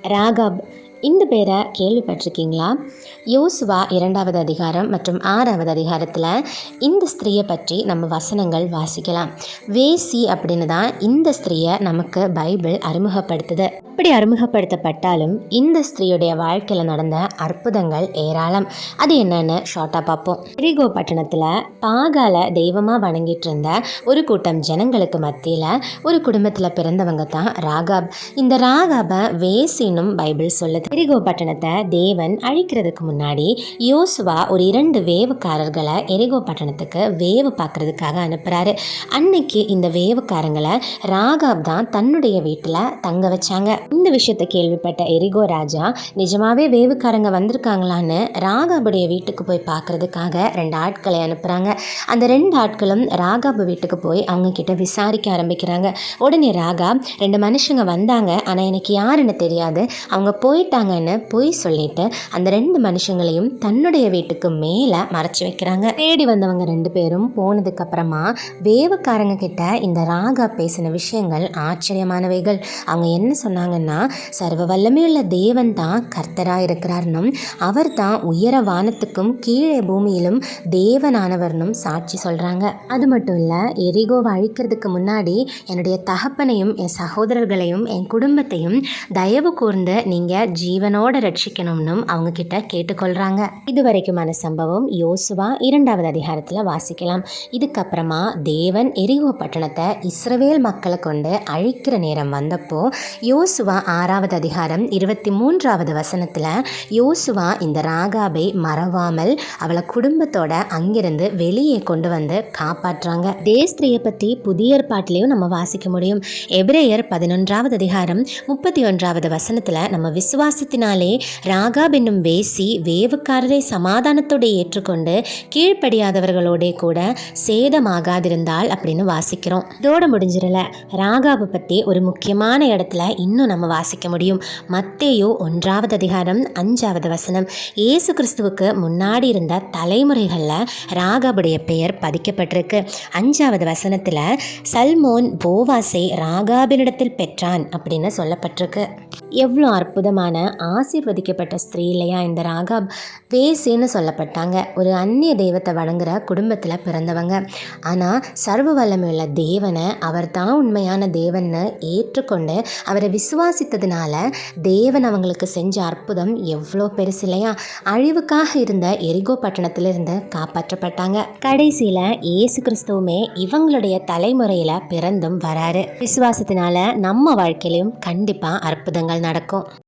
ராகாப் இந்த பேரை கேள்விப்பட்டிருக்கீங்களா? யோசுவா இரண்டாவது அதிகாரம் மற்றும் ஆறாவது அதிகாரத்தில் இந்த ஸ்திரீயை பற்றி நம்ம வசனங்கள் வாசிக்கலாம். வேசி அப்படின்னு தான் இந்த ஸ்திரீயை நமக்கு பைபிள் அறிமுகப்படுத்துது. இப்படி அறிமுகப்படுத்தப்பட்டாலும் இந்த ஸ்திரீயுடைய வாழ்க்கையில் நடந்த அற்புதங்கள் ஏராளம். அது என்னன்னு ஷார்ட்டாக பார்ப்போம். எரிகோ பட்டணத்தில் பாகால தெய்வமாக வணங்கிட்டு இருந்த ஒரு கூட்டம் ஜனங்களுக்கு மத்தியில் ஒரு குடும்பத்தில் பிறந்தவங்க தான் ராகாப். இந்த ராகாபை வேசினும் பைபிள் சொல்லுது. எரிகோ பட்டணத்தை தேவன் அழிக்கிறதுக்கு முன்னாடி யோசுவா ஒரு இரண்டு வேவுக்காரர்களை எரிகோ பட்டணத்துக்கு வேவு பார்க்கறதுக்காக அனுப்புகிறாரு அன்னைக்கு இந்த வேவுக்காரங்களை ராகாப் தான் தன்னுடைய வீட்டில் தங்க வச்சாங்க. இந்த விஷயத்தை கேள்விப்பட்ட எரிகோ ராஜா நிஜமாவே வேவுக்காரங்க வந்திருக்காங்களான்னு ராகாபுடைய வீட்டுக்கு போய் பார்க்கறதுக்காக ரெண்டு ஆட்களை அனுப்புகிறாங்க அந்த ரெண்டு ஆட்களும் ராகாபு வீட்டுக்கு போய் அவங்க கிட்ட விசாரிக்க ஆரம்பிக்கிறாங்க. உடனே ராகா ரெண்டு மனுஷங்க வந்தாங்க ஆனால் எனக்கு யாருன்னு தெரியாது. அவங்க போயிட்டு போயிட்டாங்கன்னு பொய் சொல்லிட்டு அந்த ரெண்டு மனுஷங்களையும் தன்னுடைய வீட்டுக்கு மேலே மறைச்சி வைக்கிறாங்க. தேடி வந்தவங்க ரெண்டு பேரும் போனதுக்கப்புறமா வேவுக்காரங்க கிட்ட இந்த ராகா பேசின விஷயங்கள் ஆச்சரியமானவைகள். அவங்க என்ன சொன்னாங்கன்னா சர்வ வல்லமையுள்ள தேவன் தான் கர்த்தராக இருக்கிறார்னும் அவர் தான் உயர வானத்துக்கும் கீழே பூமியிலும் தேவனானவர்னும் சாட்சி சொல்கிறாங்க அது மட்டும் இல்லை எரிகோவை அழிக்கிறதுக்கு முன்னாடி என்னுடைய தகப்பனையும் என் சகோதரர்களையும் என் குடும்பத்தையும் தயவு கூர்ந்து நீங்கள் ஜீவனோட ரட்சிக்கணும்னும் அவங்க கிட்ட கேட்டுக்கொள்கிறாங்க இதுவரைக்குமான சம்பவம் யோசுவா இரண்டாவது அதிகாரத்தில் வாசிக்கலாம். இதுக்கப்புறமா தேவன் எரிவு பட்டணத்தை இஸ்ரவேல் மக்களை கொண்டு அழிக்கிற நேரம் வந்தப்போ யோசுவா ஆறாவது அதிகாரம் இருபத்தி மூன்றாவது வசனத்தில் யோசுவா இந்த ராகாபை மறவாமல் அவளை குடும்பத்தோட அங்கிருந்து வெளியே கொண்டு வந்து காப்பாற்றுறாங்க தேஸ்திரியை பற்றி புதிய ஏற்பாட்டிலையும் நம்ம வாசிக்க முடியும். எபிரேயர் பதினொன்றாவது அதிகாரம் முப்பத்தி ஒன்றாவது வசனத்தில் நம்ம விசுவாசத்தினாலே ராகாப் என்னும் வேசி வேவுக்காரரை சமாதானத்தோடு ஏற்றுக்கொண்டு கீழ்ப்படியாதவர்களோட கூட சேதமாகாதிருந்தால் அப்படின்னு வாசிக்கிறோம். இதோட முடிஞ்சிடல. ராகாவை பற்றி ஒரு முக்கியமான இடத்துல இன்னும் நம்ம வாசிக்க முடியும். மத்தேயோ ஒன்றாவது அதிகாரம் அஞ்சாவது வசனம். இயேசு கிறிஸ்துவுக்கு முன்னாடி இருந்த தலைமுறைகளில் ராகாபுடைய பெயர் பதிக்கப்பட்டிருக்கு. அஞ்சாவது வசனத்தில் சல்மோன் போவாசை ராகாபினிடத்தில் பெற்றான் அப்படின்னு சொல்லப்பட்டிருக்கு. எவ்வளோ அற்புதமான ஆசீர்வதிக்கப்பட்ட ஸ்திரீ இல்லையா? இந்த ராகாப் வேசின்னு சொல்லப்பட்டாங்க. ஒரு அந்நிய தெய்வத்தை வணங்குற குடும்பத்தில் பிறந்தவங்க. ஆனால் சர்வ வல்லமையுள்ள தேவனை அவர் தான் உண்மையான தேவன்னு ஏற்றுக்கொண்டு அவரை விசுவாசித்ததுனால தேவன் அவங்களுக்கு செஞ்ச அற்புதம் எவ்வளோ பெருசு இல்லையா? அழிவுக்காக இருந்த எரிகோ பட்டணத்திலிருந்து காப்பாற்றப்பட்டாங்க. கடைசியில் இயேசு கிறிஸ்துவுமே இவங்களுடைய தலைமுறையில் பிறந்தும் வராரு. விசுவாசத்தினால நம்ம வாழ்க்கையிலையும் கண்டிப்பாக அற்புதங்கள் நடக்கும்.